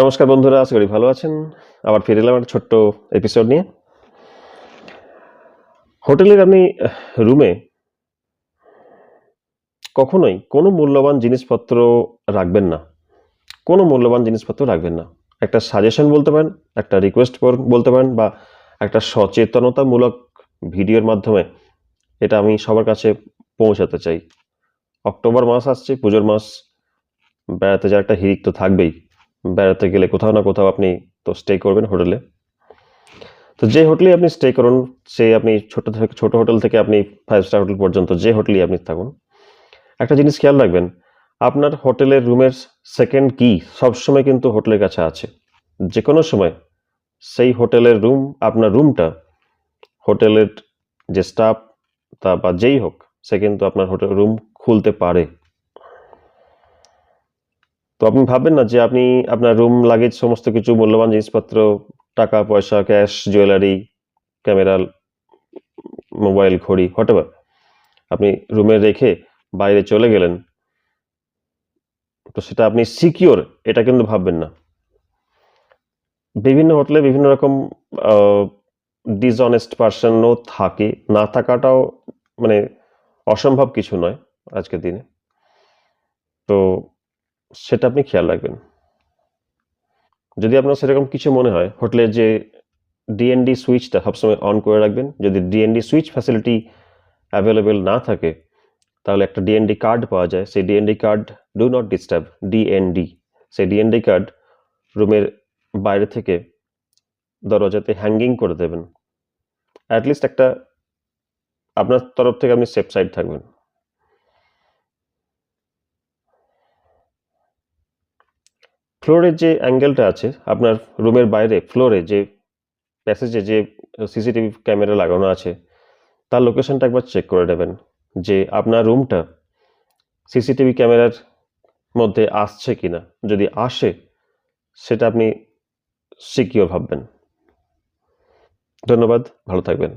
নমস্কার বন্ধুরা, আশা করি ভালো আছেন। আবার ফিরে এলাম একটা ছোট্ট এপিসোড নিয়ে। হোটেলের আপনি রুমে কখনোই কোনো মূল্যবান জিনিসপত্র রাখবেন না। কোনো মূল্যবান জিনিসপত্র রাখবেন না। একটা সাজেশন বলতে পারেন, একটা রিকোয়েস্ট বলতে পারেন, বা একটা সচেতনতামূলক ভিডিওর মাধ্যমে এটা আমি সবার কাছে পৌঁছাতে চাই। অক্টোবর মাস আসছে, পুজোর মাস, বেড়াতে যাওয়ার একটা হিরিক তো থাকবেই। বেড়াতে গেলে কোথাও না কোথাও আপনি তো স্টে করবেন হোটেলে তো যে হোটেলে আপনি স্টে করুন, সেই আপনি ছোট থেকে, ছোট হোটেল থেকে আপনি ফাইভ স্টার হোটেল পর্যন্ত যে হোটেলেই আপনি থাকুন। একটা জিনিস খেয়াল রাখবেন, আপনার হোটেলের রুমের সেকেন্ড কি সবসময় কিন্তু হোটেলের কাছে আছে। যে কোনো সময় সেই হোটেলের রুম আপনার রুমটা হোটেলের যে স্টাফ তা বা যেই হোক, সে কিন্তু আপনার হোটেল রুম খুলতে পারে। আপনি ভাববেন না যে আপনি আপনার রুম লাগেজ সমস্ত কিছু মূল্যবান জিনিসপত্র, টাকা, পয়সা ক্যাশ জুয়েলারি ক্যামেরা মোবাইল ঘড়ি হোয়াটেভার আপনি রুমে রেখে বাইরে চলে গেলেন, তো সেটা আপনি সিকিওর এটা কিন্তু ভাববেন না। বিভিন্ন হোটেলে বিভিন্ন রকম ডিসঅনেস্ট পার্সনও থাকে। না থাকাটাও মানে অসম্ভব কিছু নয় আজকের দিনে। তো সেটা আপনি খেয়াল রাখবেন। যদি আপনার সেরকম কিছু মনে হয় হোটেলের যে ডিএনডি সুইচটা সবসময় অন করে রাখবেন, যদি ডিএনডি সুইচ ফ্যাসিলিটি অ্যাভেলেবেল না থাকে, তাহলে একটা ডিএনডি কার্ড পাওয়া যায়। সেই DND card do not disturb DND সেই ডিএনডি কার্ড রুমের বাইরে থেকে দরজাতে হ্যাঙ্গিং করে দেবেন। অ্যাটলিস্ট একটা আপনার তরফ থেকে আপনি সেফ সাইড থাকবেন। ফ্লোরের যে অ্যাঙ্গেলটা আছে, আপনার রুমের বাইরে ফ্লোরে যে প্যাসেজে যে সিসিটিভি ক্যামেরা লাগানো আছে, তার লোকেশনটা একবার চেক করে নেবেন যে আপনার রুমটা সিসিটিভি ক্যামেরার মধ্যে আসছে কি না যদি আসে, সেটা আপনি সিকিওর ভাববেন। ধন্যবাদ, ভালো থাকবেন।